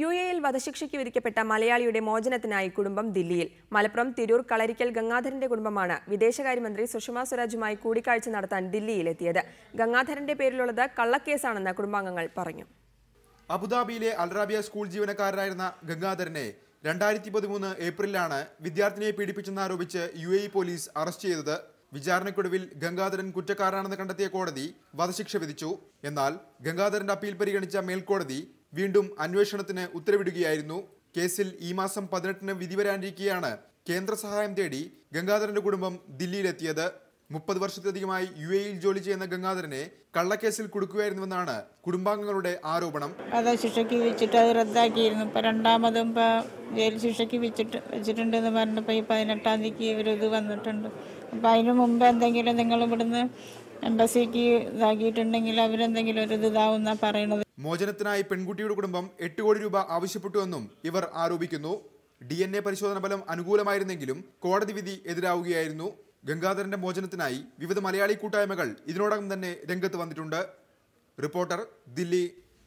U എയിൽ വധശിക്ഷയ്ക്ക് വിധിക്കപ്പെട്ട മലയാളിയുടെ മോചനത്തിനായി കുടുംബം ദില്ലിയിൽ. മലപ്പുറം തിരൂർ കളരിക്കൽ ഗംഗാധരന്റെ കുടുംബമാണ് വിദേശകാര്യമന്ത്രി സുഷമ സ്വരാജുമായി കൂടിക്കാഴ്ച നടത്താൻ ദില്ലിയിലെത്തിയത്. ഗംഗാധരന്റെ പേരിലുള്ളത് കള്ളക്കേസാണെന്ന് കുടുംബാംഗങ്ങൾ പറഞ്ഞു. അബുദാബിയിലെ അൽറാബിയ സ്കൂൾ ജീവനക്കാരനായിരുന്ന ഗംഗാധരനെ രണ്ടായിരത്തി പതിമൂന്ന് ഏപ്രിലാണ് വിദ്യാർത്ഥിനിയെ പീഡിപ്പിച്ചെന്നാരോപിച്ച് യു എ പോലീസ് അറസ്റ്റ് ചെയ്തത്. വിചാരണയ്ക്കൊടുവിൽ ഗംഗാധരൻ കുറ്റക്കാരാണെന്ന് കണ്ടെത്തിയ കോടതി വധശിക്ഷ വിധിച്ചു. എന്നാൽ ഗംഗാധരന്റെ അപ്പീൽ പരിഗണിച്ച മേൽക്കോടതി വീണ്ടും അന്വേഷണത്തിന് ഉത്തരവിടുകയായിരുന്നു. കേസിൽ ഈ മാസം പതിനെട്ടിന് വിധി വരാനിരിക്കെയാണ് കേന്ദ്ര സഹായം തേടി ഗംഗാധരന്റെ കുടുംബം ദില്ലിയിലെത്തിയത്. മുപ്പത് വർഷത്തിലധികമായി യു എയിൽ ജോലി ചെയ്യുന്ന ഗംഗാധരനെ കള്ളക്കേസിൽ കുടുക്കുകയായിരുന്നുവെന്നാണ് കുടുംബാംഗങ്ങളുടെ ആരോപണം. അത് ശിക്ഷയ്ക്ക് വെച്ചിട്ട് അത് റദ്ദാക്കിയിരുന്നു. ഇപ്പം രണ്ടാമതും ഇപ്പം ജയിൽ ശിക്ഷയ്ക്ക് വെച്ചിട്ട് വെച്ചിട്ടുണ്ടെന്ന് പറഞ്ഞപ്പോൾ ഈ പതിനെട്ടാം തീയതിക്ക് ഇവരിത് വന്നിട്ടുണ്ട്. അപ്പം അതിനു മുമ്പ് എന്തെങ്കിലും നിങ്ങൾ ഇവിടുന്ന് എംബസിക്ക് ഇതാക്കിയിട്ടുണ്ടെങ്കിൽ അവരെന്തെങ്കിലും ഒരു ഇതാവുന്ന പറയണത്. മോചനത്തിനായി പെൺകുട്ടിയുടെ കുടുംബം എട്ട് കോടി രൂപ ആവശ്യപ്പെട്ടുവെന്നും ഇവർ ആരോപിക്കുന്നു. ഡി എൻ എ പരിശോധന ഫലം അനുകൂലമായിരുന്നെങ്കിലും കോടതി വിധി എതിരാവുകയായിരുന്നു. ഗംഗാധരന്റെ മോചനത്തിനായി വിവിധ മലയാളി കൂട്ടായ്മകൾ ഇതിനോടകം തന്നെ രംഗത്ത് വന്നിട്ടുണ്ട്. റിപ്പോർട്ടർ ദില്ലി